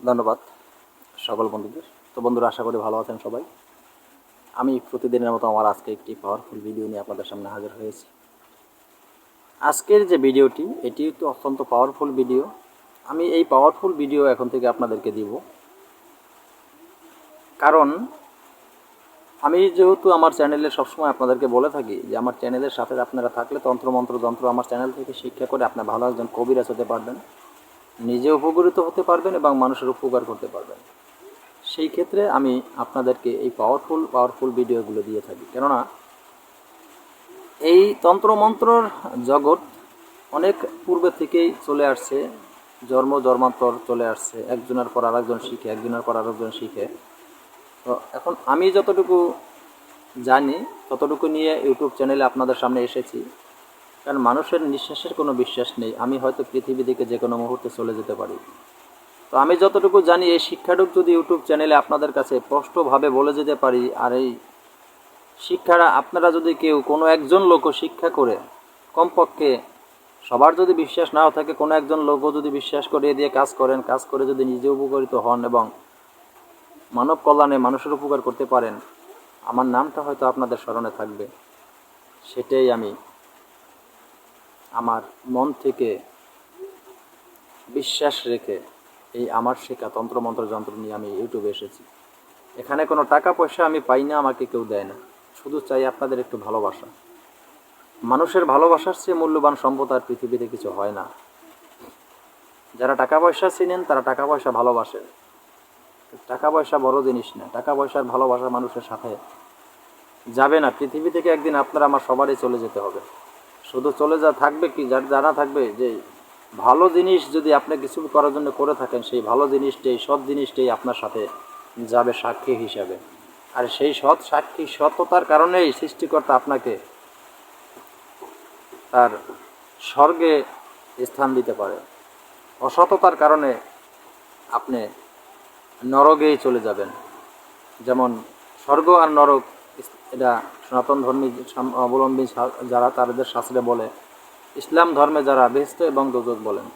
ধন্যবাদ, সকল বন্ধুদের। তো বন্ধুরা, আশা করি ভালো আছেন সবাই। আমি প্রতিদিনের মতো আমার আজকে একটি পাওয়ারফুল ভিডিও নিয়ে আপনাদের সামনে হাজির হয়েছি। আজকের যে ভিডিওটি এটি একটু অত্যন্ত পাওয়ারফুল ভিডিও আমি এই পাওয়ারফুল ভিডিও এখন থেকে আপনাদেরকে দিব। কারণ, আমি যেহেতু আমার চ্যানেলে সবসময় আপনাদেরকে বলে থাকি যে আমার চ্যানেলের সাথে আপনারা থাকলে তন্ত্রমন্ত্র যন্ত্র আমার চ্যানেল থেকে শিক্ষা করে আপনার ভালো একজন কবিরাজ হতে পারবেন। নিজে উপকৃত হতে পারবেন এবং মানুষের উপকার করতে পারবেন। সেই ক্ষেত্রে আমি আপনাদেরকে এই পাওয়ারফুল পাওয়ারফুল ভিডিওগুলো দিয়ে থাকি। কেননা এই তন্ত্রমন্ত্রর জগৎ অনেক পূর্বে থেকেই চলে আসছে, জন্ম, জন্মান্তর চলে আসছে। একজনের পর আরেকজন শিখে, একজনের পর আরেকজন শিখে। তো এখন আমি যতটুকু জানি, ততটুকু নিয়ে ইউটিউব চ্যানেলে আপনাদের সামনে এসেছি। কারণ মানুষের নিঃশ্বাসের কোনো বিশ্বাস নেই। আমি হয়তো পৃথিবী থেকে যে কোনো মুহূর্তে চলে যেতে পারি। তো আমি যতটুকু জানি, এই শিক্ষাটুক যদি ইউটিউব চ্যানেলে আপনাদের কাছে স্পষ্টভাবে বলে যেতে পারি, আর এই শিক্ষাটা আপনারা যদি কেউ কোনো একজন লোকও শিক্ষা করে, কমপক্ষে সবার যদি বিশ্বাস নাও থাকে, কোনো একজন লোকও যদি বিশ্বাস করে দিয়ে কাজ করেন, কাজ করে যদি নিজে উপকারিত হন এবং মানব কল্যাণে মানুষের উপকার করতে পারেন, আমার নামটা হয়তো আপনাদের স্মরণে থাকবে। সেটাই আমি আমার মন থেকে বিশ্বাস রেখে এই আমার শেখা তন্ত্রমন্ত্র যন্ত্র নিয়ে আমি ইউটিউবে এসেছি। এখানে কোনো টাকা পয়সা আমি পাই না, আমাকে কেউ দেয় না। শুধু চাই আপনাদের একটু ভালোবাসা। মানুষের ভালোবাসার চেয়ে মূল্যবান সম্পদ আর পৃথিবীতে কিছু হয় না। যারা টাকা পয়সা চিনেন, তারা টাকা পয়সা ভালোবাসে। টাকা পয়সা বড় জিনিস না, টাকা পয়সার ভালোবাসা মানুষের সাথে যাবে না। পৃথিবী থেকে একদিন আপনারা আমার সবারই চলে যেতে হবে। শুধু চলে যা থাকবে কি, যার জানা থাকবে, যে ভালো জিনিস যদি আপনি কিছু করার জন্য করে থাকেন, সেই ভালো জিনিসটাই, সৎ জিনিসটাই আপনার সাথে যাবে সাক্ষী হিসাবে। আর সেই সৎ সাক্ষী সততার কারণেই সৃষ্টিকর্তা আপনাকে তার স্বর্গে স্থান দিতে পারে। অসততার কারণে আপনি নরকেই চলে যাবেন। যেমন স্বর্গ আর নরক এটা সনাতন ধর্মী অবলম্বী যারা তাদের শাস্ত্রে বলে, ইসলাম ধর্মে যারা বেহেস্ত এবং দোজক বলেন,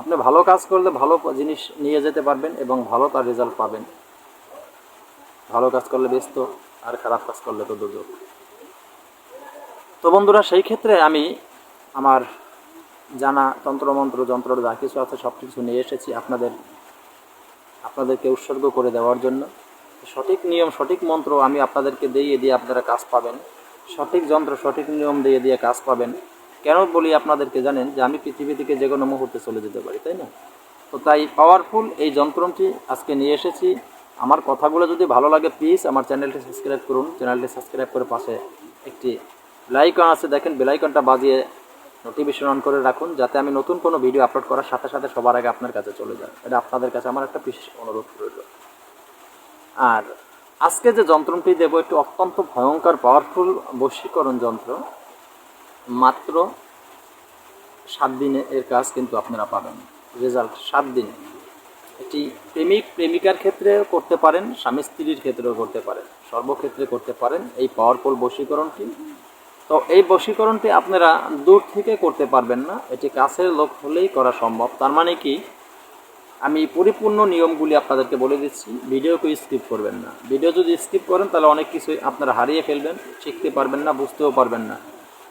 আপনি ভালো কাজ করলে ভালো জিনিস নিয়ে যেতে পারবেন এবং ভালো তার রেজাল্ট পাবেন। ভালো কাজ করলে ব্যস্ত আর খারাপ কাজ করলে তো দোজক। তো বন্ধুরা, সেই ক্ষেত্রে আমি আমার জানা তন্ত্রমন্ত্র যন্ত্র, যা কিছু আছে সব কিছু নিয়ে এসেছি আপনাদের, আপনাদেরকে উৎসর্গ করে দেওয়ার জন্য। সঠিক নিয়ম, সঠিক মন্ত্র আমি আপনাদেরকে দিয়ে দিয়ে আপনারা কাজ পাবেন। সঠিক যন্ত্র, সঠিক নিয়ম দিয়ে দিয়ে কাজ পাবেন। কেন বলি আপনাদেরকে জানেন যে আমি পৃথিবী থেকে যে কোনো মুহূর্তে চলে যেতে পারি, তাই না? তো তাই পাওয়ারফুল এই যন্ত্রটি আজকে নিয়ে এসেছি। আমার কথাগুলো যদি ভালো লাগে প্লিজ আমার চ্যানেলটি সাবস্ক্রাইব করুন। চ্যানেলটি সাবস্ক্রাইব করে পাশে একটি বেলাইকন আছে। দেখেন বেলাইকনটা বাজিয়ে নোটিফিকেশন অন করে রাখুন, যাতে আমি নতুন কোনো ভিডিও আপলোড করার সাথে সাথে সবার আগে আপনার কাছে চলে যায়। এটা আপনাদের কাছে আমার একটা বিশেষ অনুরোধ রইল। আর আজকে যে যন্ত্রটি দেবো একটি অত্যন্ত ভয়ঙ্কর পাওয়ারফুল বশীকরণ যন্ত্র। মাত্র সাত দিনে এর কাজ কিন্তু আপনারা পাবেন। রেজাল্ট সাত দিনে। এটি প্রেমিক, প্রেমিকার ক্ষেত্রে করতে পারেন, স্বামী স্ত্রীর ক্ষেত্রেও করতে পারেন, সর্বক্ষেত্রে করতে পারেন এই পাওয়ারফুল বশীকরণটি। তো এই বশীকরণটি আপনারা দূর থেকে করতে পারবেন না, এটি কাছের লোক হলেই করা সম্ভব। তার মানে কি? আমি পরিপূর্ণ নিয়মগুলি আপনাদেরকে বলে দিচ্ছি। ভিডিওকে স্কিপ করবেন না। ভিডিও যদি স্কিপ করেন, তাহলে অনেক কিছুই আপনারা হারিয়ে ফেলবেন, শিখতে পারবেন না, বুঝতেও পারবেন না।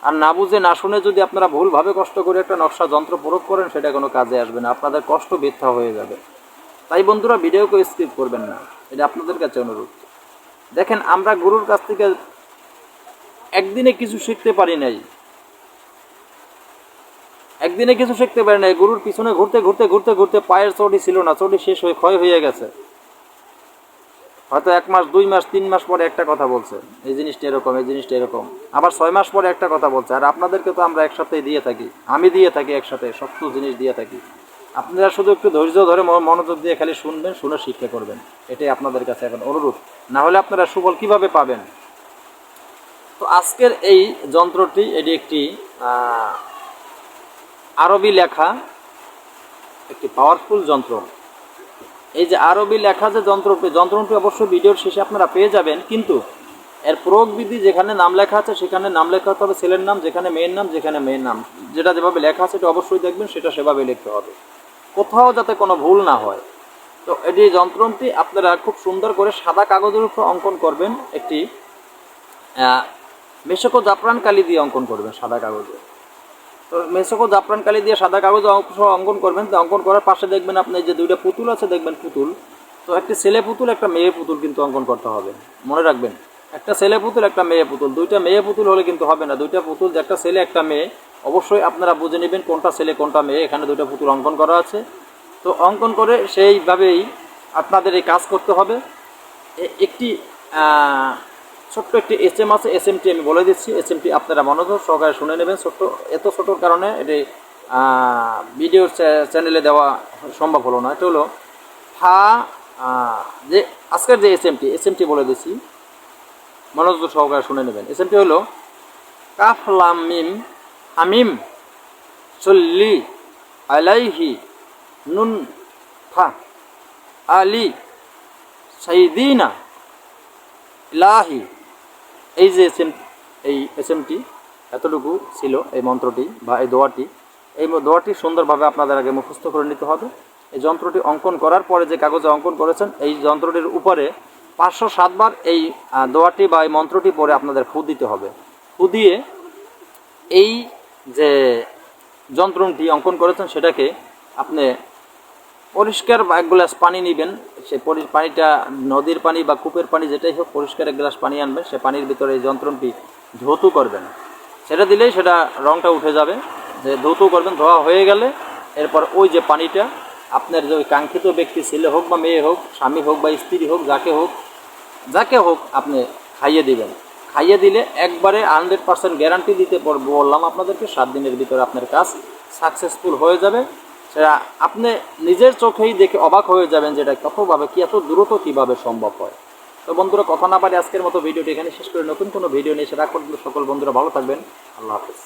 আর না বুঝে, না শুনে যদি আপনারা ভুলভাবে কষ্ট করে একটা নকশা যন্ত্র প্রয়োগ করেন, সেটা কোনো কাজে আসবে না। আপনাদের কষ্ট বৃথা হয়ে যাবে। তাই বন্ধুরা ভিডিওকে স্কিপ করবেন না। এটা আপনাদের কাছে অনুরোধ। দেখেন, আমরা গুরুর কাছ থেকে একদিনে কিছু শিখতে পারি নাই। একদিনে কিছু শিখতে পারে নাই। গরুর পিছনে ঘুরতে ঘুরতে ঘুরতে ঘুরতে পায়ের চটি ছিল না, চটি শেষ হয়ে ক্ষয় হয়ে গেছে। হয়তো এক মাস, দুই মাস, তিন মাস পরে একটা কথা বলছে। এই জিনিসটা এরকম, এই জিনিসটা এরকম। আবার ছয় মাস পরে একটা কথা বলছে। আর আপনাদেরকে তো আমরা একসাথে দিয়ে থাকি। আমি দিয়ে থাকি একসাথে, শক্ত জিনিস দিয়ে থাকি। আপনারা শুধু একটু ধৈর্য ধরে মনোযোগ দিয়ে খালি শুনবেন, শুনে শিক্ষা করবেন। এটাই আপনাদের কাছে এখন অনুরোধ। না হলে আপনারা সুফল কীভাবে পাবেন? তো আজকের এই যন্ত্রটি, এটি একটি আরবি লেখা একটি পাওয়ারফুল যন্ত্র। এই যে আরবি লেখা যে যন্ত্রটি যন্ত্রটি অবশ্যই ভিডিওর শেষে আপনারা পেয়ে যাবেন, কিন্তু এর প্রয়োগ বিধি যেখানে নাম লেখা আছে, সেখানে নাম লেখা হতে হবে ছেলের নাম, যেখানে মেয়ের নাম, যেখানে মেয়ের নাম। যেটা যেভাবে লেখা আছে সেটা অবশ্যই দেখবেন, সেটা সেভাবে লিখতে হবে। কোথাও যাতে কোনো ভুল না হয়। তো এটি যন্ত্রটি, আপনারা খুব সুন্দর করে সাদা কাগজের উপর অঙ্কন করবেন, একটি মেশকো জাফরান কালি দিয়ে অঙ্কন করবেন সাদা কাগজে। তো মেসোকো জাফরান কালি দিয়ে সাদা কাগজ অঙ্ক- অঙ্কন করবেন। তো অঙ্কন করার পাশে দেখবেন আপনি যে দুইটা পুতুল আছে, দেখবেন পুতুল। তো একটি ছেলে পুতুল, একটা মেয়ে পুতুল কিন্তু অঙ্কন করতে হবে। মনে রাখবেন, একটা ছেলে পুতুল, একটা মেয়ে পুতুল। দুইটা মেয়ে পুতুল হলে কিন্তু হবে না। দুইটা পুতুল, যে একটা ছেলে, একটা মেয়ে। অবশ্যই আপনারা বুঝে নেবেন কোনটা ছেলে, কোনটা মেয়ে। এখানে দুইটা পুতুল অঙ্কন করা আছে। তো অঙ্কন করে সেইভাবেই আপনাদের এই কাজ করতে হবে। একটি ছোট্ট একটি এস এম আছে এস এমটি আমি বলে দিচ্ছি। এস এমটি আপনারা মনোযোগ সহকারে শুনে নেবেন। ছোট্ট, এত ছোটোর কারণে এটি ভিডিও চ্যানেলে দেওয়া সম্ভব হলো না। এটা হলো, ফা যে আজকের যে এস এমটি এস এমটি বলে দিচ্ছি, মনোযোগ সহকারে শুনে নেবেন। এস এমটি হলো, কাফ, লাম, মিম, হামিম, চল্লি, আলাইহি, নুন, ফা, আলি, সাইদিনা, ইলাহি। এই যে এস এম এই এস এমটি এতটুকু ছিল এই মন্ত্রটি বা এই দোয়াটি। এই দোয়াটি সুন্দরভাবে আপনাদের আগে মুখস্থ করে নিতে হবে। এই যন্ত্রটি অঙ্কন করার পরে যে কাগজে অঙ্কন করেছেন, এই যন্ত্রটির উপরে পাঁচশো সাতবার এই দোয়াটি বা এই মন্ত্রটি পরে আপনাদের ফু দিতে হবে। ফু দিয়ে এই যে যন্ত্রটি অঙ্কন করেছেন, সেটাকে আপনি পরিষ্কার এক গ্লাস পানি নেবেন। সে পানিটা নদীর পানি বা কূপের পানি যেটাই হোক, পরিষ্কার এক গ্লাস পানি আনবেন। সে পানির ভিতরে এই যন্ত্রটি ধৌতু করবেন। সেটা দিলেই সেটা রংটা উঠে যাবে। যে ধৌতু করবেন, ধোয়া হয়ে গেলে এরপর ওই যে পানিটা, আপনার যে কাঙ্ক্ষিত ব্যক্তি ছেলে হোক বা মেয়ে হোক, স্বামী হোক বা স্ত্রী হোক, যাকে হোক যাকে হোক আপনি খাইয়ে দিবেন। খাইয়ে দিলে একবারে হান্ড্রেড পার্সেন্ট গ্যারান্টি দিতে বললাম আপনাদেরকে, সাত দিনের ভিতরে আপনার কাজ সাকসেসফুল হয়ে যাবে। সেটা আপনি নিজের চোখেই দেখে অবাক হয়ে যাবেন যেটা কতভাবে, কি এত দ্রুত কীভাবে সম্ভব হয়। তো বন্ধুরা, কথা না পারে আজকের মতো ভিডিওটি এখানে শেষ করে। নতুন কোনো ভিডিও নিয়ে সেটা সকল বন্ধুরা ভালো থাকবেন। আল্লাহ হাফেজ।